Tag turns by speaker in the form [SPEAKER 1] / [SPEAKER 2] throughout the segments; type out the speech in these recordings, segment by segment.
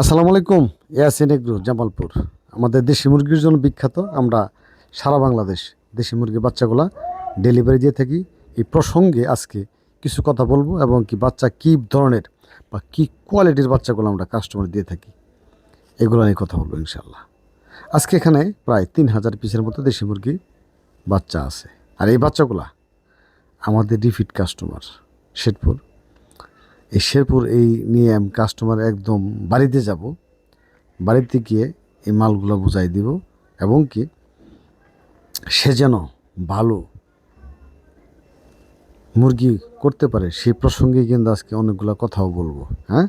[SPEAKER 1] আসসালামু আলাইকুম, ইয়াসিন এগ্রু, জামালপুর। আমাদের দেশি মুরগির জন্য বিখ্যাত, আমরা সারা বাংলাদেশ দেশি মুরগির বাচ্চাগুলা ডেলিভারি দিয়ে থাকি। এই প্রসঙ্গে আজকে কিছু কথা বলব এবং কি বাচ্চা কী ধরনের বা কী কোয়ালিটির বাচ্চাগুলো আমরা কাস্টমার দিয়ে থাকি, এগুলো নিয়ে কথা বলব ইনশাল্লাহ আজকে এখানে প্রায় তিন হাজার পিসের মতো দেশি মুরগি বাচ্চা আছে। আর এই বাচ্চাগুলা আমাদের রিপিট কাস্টমার শেরপুর। এই শেরপুর এই নিয়ে আমি কাস্টমার একদম বাড়িতে যাব। বাড়িতে গিয়ে এই মালগুলো বুঝাই দিব এবং কি সে যেন ভালো মুরগি করতে পারে সেই প্রসঙ্গে কিন্তু আজকে অনেকগুলো কথাও বলব হ্যাঁ?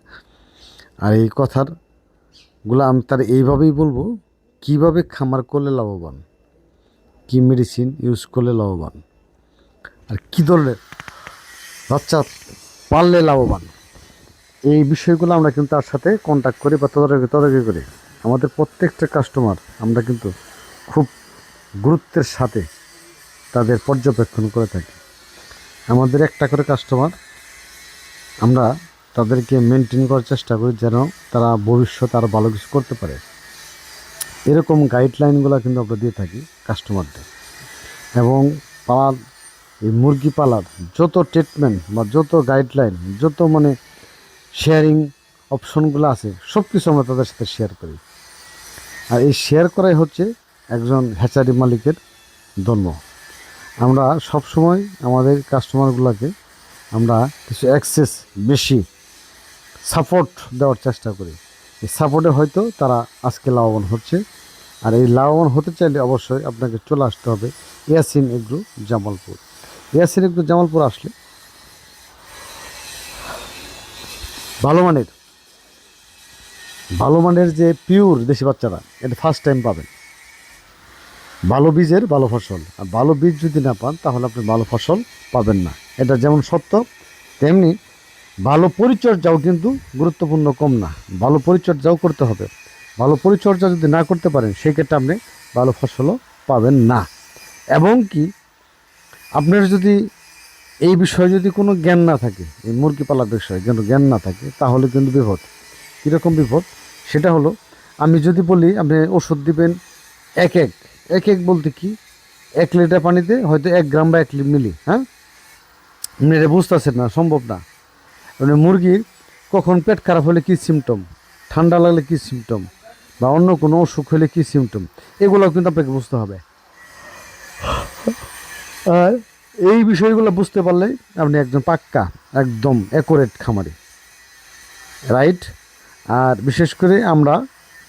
[SPEAKER 1] আর এই কথারগুলো আমি তার এইভাবেই বলব, কীভাবে খামার করলে লাভবান, কি মেডিসিন ইউজ করলে লাভবান, আর কী ধরনের বাচ্চা পাললে লাভবান। এই বিষয়গুলো আমরা কিন্তু তার সাথে কন্ট্যাক্ট করি বা তদারকি তদারকি করি। আমাদের প্রত্যেকটা কাস্টমার আমরা কিন্তু খুব গুরুত্বের সাথে তাদের পর্যবেক্ষণ করে থাকি। আমাদের একটা করে কাস্টমার আমরা তাদেরকে মেনটেন করার চেষ্টা করি যেন তারা ভবিষ্যতে আরও ভালো কিছু করতে পারে। এরকম গাইডলাইনগুলো কিন্তু আমরা দিয়ে থাকি কাস্টমারদের এবং পালার এই মুরগি পালার যত ট্রিটমেন্ট বা যত গাইডলাইন যত মানে শেয়ারিং অপশনগুলো আছে সব কিছু আমরা তাদের সাথে শেয়ার করি। আর এই শেয়ার করাই হচ্ছে একজন হ্যাচারি মালিকের ধর্ম। আমরা সব সময় আমাদের কাস্টমারগুলোকে আমরা কিছু অ্যাক্সেস বেশি সাপোর্ট দেওয়ার চেষ্টা করি। এই সাপোর্টে হয়তো তারা আজকে লাভবান হচ্ছে। আর এই লাভবান হতে চাইলে অবশ্যই আপনাকে চলে আসতে হবে ইয়াসিন এগ্রু জামালপুর। ইয়াসিন এগ্রু জামালপুর আসলে। ভালো মানের ভালো মানের যে পিওর দেশি বাচ্চারা, এটা ফার্স্ট টাইম পাবেন। ভালো বীজের ভালো ফসল। আর ভালো বীজ যদি না পান, তাহলে আপনি ভালো ফসল পাবেন না। এটা যেমন সত্য, তেমনি ভালো পরিচর্যাও কিন্তু গুরুত্বপূর্ণ কম না। ভালো পরিচর্যাও করতে হবে। ভালো পরিচর্যা যদি না করতে পারেন সেই ক্ষেত্রে আপনি ভালো ফসলও পাবেন না। এবং কি আপনার যদি এই বিষয়ে যদি কোনো জ্ঞান না থাকে, এই মুরগি পালার বিষয়ে কোনো জ্ঞান না থাকে, তাহলে কিন্তু বিপদ। কীরকম বিপদ? সেটা হলো, আমি যদি বলি, আপনি ওষুধ দিবেন এক এক এক এক বলতে কি? এক লিটার পানিতে হয়তো এক গ্রাম বা এক মিলি হ্যাঁ? আপনি এটা বুঝতেছেন না, সম্ভব না। মানে মুরগির কখন পেট খারাপ হলে কী সিমটম ঠান্ডা লাগলে কী সিমটম বা অন্য কোনো অসুখ হলে কী সিমটম এগুলো কিন্তু আপনাকে বুঝতে হবে। এই বিষয়গুলো বুঝতে পারলে আপনি একজন পাক্কা, একদম অ্যাকুরেট খামারি। রাইট আর বিশেষ করে আমরা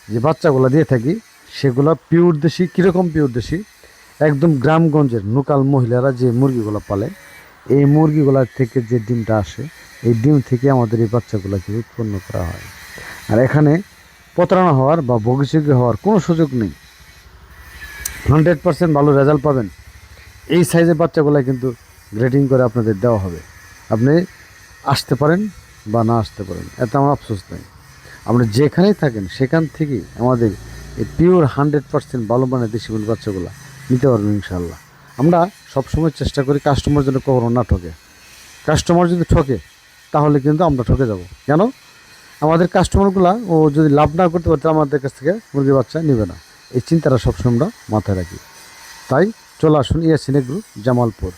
[SPEAKER 1] যে বাচ্চাগুলো দিয়ে থাকি, সেগুলো পিওর দেশি, কীরকম পিওর দেশি? একদম গ্রামগঞ্জের লোকাল মহিলারা যে মুরগিগুলো পালে, এই মুরগিগুলোর থেকে যে ডিমটা আসে, এই ডিম থেকে আমাদের এই বাচ্চাগুলোকে উৎপন্ন করা হয়। আর এখানে প্রতারণা হওয়ার বা ভবিষ্যৎ হওয়ার কোনো সুযোগ নেই। হান্ড্রেড পার্সেন্ট ভালো রেজাল্ট পাবেন। এই সাইজের বাচ্চাগুলো কিন্তু গ্রেডিং করে আপনাদের দেওয়া হবে। আপনি আসতে পারেন বা না আসতে পারেন, এতে আমার আফসোস নেই। আপনি যেখানেই থাকেন, সেখান থেকেই আমাদের এই পিওর হান্ড্রেড পার্সেন্ট ভালো মানের দেশি মুরগির বাচ্চাগুলো নিতে পারবেন ইনশাল্লাহ আমরা সবসময় চেষ্টা করি কাস্টমার যেন কখনো না ঠকে। কাস্টমার যদি ঠকে, তাহলে কিন্তু আমরা ঠকে যাব। কেন? আমাদের কাস্টমারগুলা ও যদি লাভ না করতে পারতো আমাদের কাছ থেকে মুরগির বাচ্চা নেবে না। এই চিন্তাটা সবসময় আমরা মাথায় রাখি। তাই চলে আসুন ইয়াসিনে গ্রুপ জামালপুর।